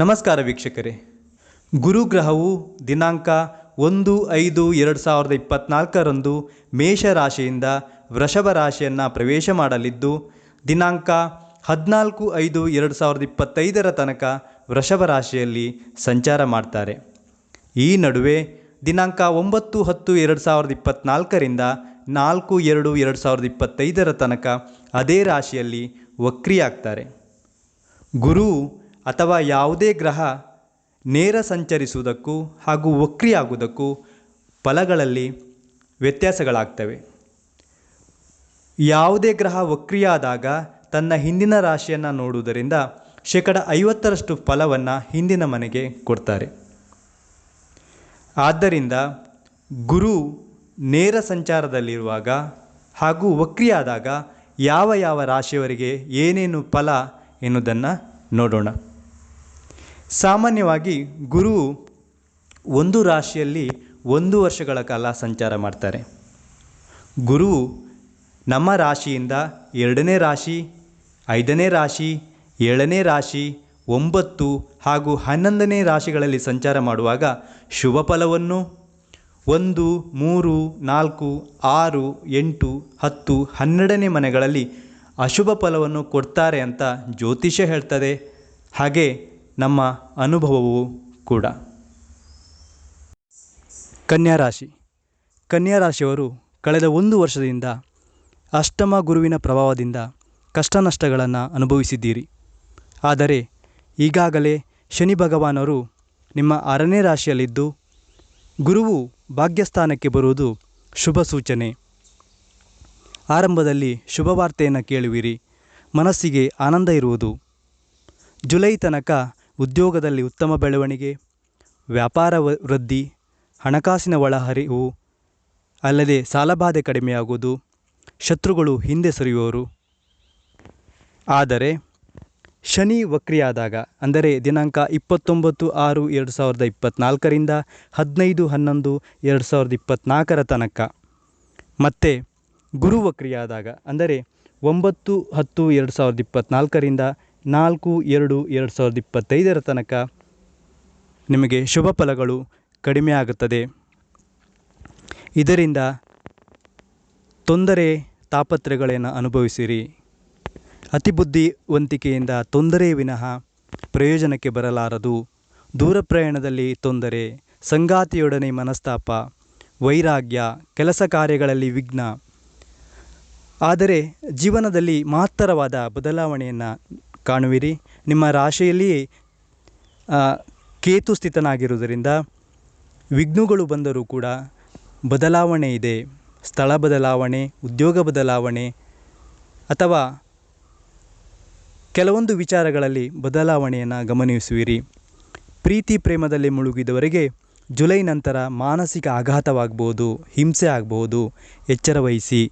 ನಮಸ್ಕಾರ ವೀಕ್ಷಕರೇ. ಗುರುಗ್ರಹವು ದಿನಾಂಕ ಒಂದು ಐದು ಎರಡು ಸಾವಿರದ ಇಪ್ಪತ್ತ್ನಾಲ್ಕರಂದು ಮೇಷರಾಶಿಯಿಂದ ವೃಷಭ ರಾಶಿಯನ್ನು ಪ್ರವೇಶ ಮಾಡಲಿದ್ದು, ದಿನಾಂಕ ಹದಿನಾಲ್ಕು ಐದು ಎರಡು ಸಾವಿರದ ಇಪ್ಪತ್ತೈದರ ತನಕ ವೃಷಭ ರಾಶಿಯಲ್ಲಿ ಸಂಚಾರ ಮಾಡ್ತಾರೆ. ಈ ನಡುವೆ ದಿನಾಂಕ ಒಂಬತ್ತು ಹತ್ತು ಎರಡು ಸಾವಿರದ ಇಪ್ಪತ್ತ್ನಾಲ್ಕರಿಂದ ನಾಲ್ಕು ಎರಡು ಎರಡು ಸಾವಿರದ ಇಪ್ಪತ್ತೈದರ ತನಕ ಅದೇ ರಾಶಿಯಲ್ಲಿ ವಕ್ರಿಯಾಗ್ತಾರೆ. ಗುರು ಅಥವಾ ಯಾವುದೇ ಗ್ರಹ ನೇರ ಸಂಚರಿಸುವುದಕ್ಕೂ ಹಾಗೂ ವಕ್ರಿಯಾಗುವುದಕ್ಕೂ ಫಲಗಳಲ್ಲಿ ವ್ಯತ್ಯಾಸಗಳಾಗ್ತವೆ. ಯಾವುದೇ ಗ್ರಹ ವಕ್ರಿಯಾದಾಗ ತನ್ನ ಹಿಂದಿನ ರಾಶಿಯನ್ನು ನೋಡುವುದರಿಂದ ಶೇಕಡ ಐವತ್ತರಷ್ಟು ಫಲವನ್ನು ಹಿಂದಿನ ಮನೆಗೆ ಕೊಡ್ತಾರೆ. ಆದ್ದರಿಂದ ಗುರು ನೇರ ಸಂಚಾರದಲ್ಲಿರುವಾಗ ಹಾಗೂ ವಕ್ರಿಯಾದಾಗ ಯಾವ ಯಾವ ರಾಶಿಯವರಿಗೆ ಏನೇನು ಫಲ ಎನ್ನುವುದನ್ನು ನೋಡೋಣ. ಸಾಮಾನ್ಯವಾಗಿ ಗುರು ಒಂದು ರಾಶಿಯಲ್ಲಿ ಒಂದು ವರ್ಷಗಳ ಕಾಲ ಸಂಚಾರ ಮಾಡ್ತಾರೆ. ಗುರು ನಮ್ಮ ರಾಶಿಯಿಂದ ಎರಡನೇ ರಾಶಿ, ಐದನೇ ರಾಶಿ, ಏಳನೇ ರಾಶಿ, ಒಂಬತ್ತು ಹಾಗೂ ಹನ್ನೊಂದನೇ ರಾಶಿಗಳಲ್ಲಿ ಸಂಚಾರ ಮಾಡುವಾಗ ಶುಭ ಫಲವನ್ನು ಒಂದು, ಮೂರು, ನಾಲ್ಕು, ಆರು, ಎಂಟು, ಹತ್ತು, ಹನ್ನೆರಡನೇ ಮನೆಗಳಲ್ಲಿ ಅಶುಭ ಫಲವನ್ನು ಕೊಡ್ತಾರೆ ಅಂತ ಜ್ಯೋತಿಷ್ಯ ಹೇಳ್ತದೆ. ಹಾಗೆ ನಮ್ಮ ಅನುಭವವೂ ಕೂಡ. ಕನ್ಯಾ ರಾಶಿ. ಕನ್ಯಾ ರಾಶಿಯವರು ಕಳೆದ ಒಂದು ವರ್ಷದಿಂದ ಅಷ್ಟಮ ಗುರುವಿನ ಪ್ರಭಾವದಿಂದ ಕಷ್ಟ ನಷ್ಟಗಳನ್ನು ಅನುಭವಿಸಿದ್ದೀರಿ. ಆದರೆ ಈಗಾಗಲೇ ಶನಿ ಭಗವಾನರು ನಿಮ್ಮ ಆರನೇ ರಾಶಿಯಲ್ಲಿದ್ದು ಗುರುವು ಭಾಗ್ಯಸ್ಥಾನಕ್ಕೆ ಬರುವುದು ಶುಭ ಸೂಚನೆ. ಆರಂಭದಲ್ಲಿ ಶುಭ ವಾರ್ತೆಯನ್ನು ಕೇಳುವಿರಿ. ಮನಸ್ಸಿಗೆ ಆನಂದ ಇರುವುದು. ಜುಲೈ ತನಕ ಉದ್ಯೋಗದಲ್ಲಿ ಉತ್ತಮ ಬೆಳವಣಿಗೆ, ವ್ಯಾಪಾರ ವೃದ್ಧಿ, ಹಣಕಾಸಿನ ಒಳಹರಿವು, ಅಲ್ಲದೆ ಸಾಲಬಾಧೆ ಕಡಿಮೆಯಾಗುವುದು, ಶತ್ರುಗಳು ಹಿಂದೆ ಸರಿಯುವರು. ಆದರೆ, ಶನಿ ವಕ್ರಿಯಾದಾಗ, ಅಂದರೆ ದಿನಾಂಕ ಇಪ್ಪತ್ತೊಂಬತ್ತು ಆರು ಎರಡು ಸಾವಿರದ ಇಪ್ಪತ್ತ್ನಾಲ್ಕರಿಂದ ಹದಿನೈದು ಹನ್ನೊಂದು ಎರಡು ಸಾವಿರದ ಇಪ್ಪತ್ತ್ನಾಲ್ಕರ ತನಕ. ಮತ್ತು, ಗುರು ವಕ್ರಿಯಾದಾಗ, ಅಂದರೆ ಒಂಬತ್ತು ಹತ್ತು ಎರಡು ಸಾವಿರದ ಇಪ್ಪತ್ತ್ನಾಲ್ಕರಿಂದ ನಾಲ್ಕು ಎರಡು ಎರಡು ಸಾವಿರದ ಇಪ್ಪತ್ತೈದರ ತನಕ ನಿಮಗೆ ಶುಭ ಫಲಗಳು ಕಡಿಮೆ ಆಗುತ್ತದೆ. ಇದರಿಂದ ತೊಂದರೆ ತಾಪತ್ರೆಗಳನ್ನು ಅನುಭವಿಸಿರಿ. ಅತಿ ಬುದ್ಧಿವಂತಿಕೆಯಿಂದ ತೊಂದರೆ ವಿನಃ ಪ್ರಯೋಜನಕ್ಕೆ ಬರಲಾರದು. ದೂರ ಪ್ರಯಾಣದಲ್ಲಿ ತೊಂದರೆ, ಸಂಗಾತಿಯೊಡನೆ ಮನಸ್ತಾಪ, ವೈರಾಗ್ಯ, ಕೆಲಸ ಕಾರ್ಯಗಳಲ್ಲಿ ವಿಘ್ನ. ಆದರೆ ಜೀವನದಲ್ಲಿ ಮಹತ್ತರವಾದ ಬದಲಾವಣೆಯನ್ನು ಕಾಣುವಿರಿ. ನಿಮ್ಮ ರಾಶಿಯಲ್ಲಿ ಕೇತು ಸ್ಥಿತನಾಗಿರುವುದರಿಂದ ವಿಘ್ನಗಳು ಬಂದರೂ ಕೂಡ ಬದಲಾವಣೆ ಇದೆ. ಸ್ಥಳ ಬದಲಾವಣೆ, ಉದ್ಯೋಗ ಬದಲಾವಣೆ ಅಥವಾ ಕೆಲವೊಂದು ವಿಚಾರಗಳಲ್ಲಿ ಬದಲಾವಣೆಯನ್ನು ಗಮನಿಸುವಿರಿ. ಪ್ರೀತಿ ಪ್ರೇಮದಲ್ಲಿ ಮುಳುಗಿದವರಿಗೆ ಜುಲೈ ನಂತರ ಮಾನಸಿಕ ಆಘಾತವಾಗ್ಬೋದು, ಹಿಂಸೆ ಆಗ್ಬೋದು. ಎಚ್ಚರ ವಹಿಸಿ.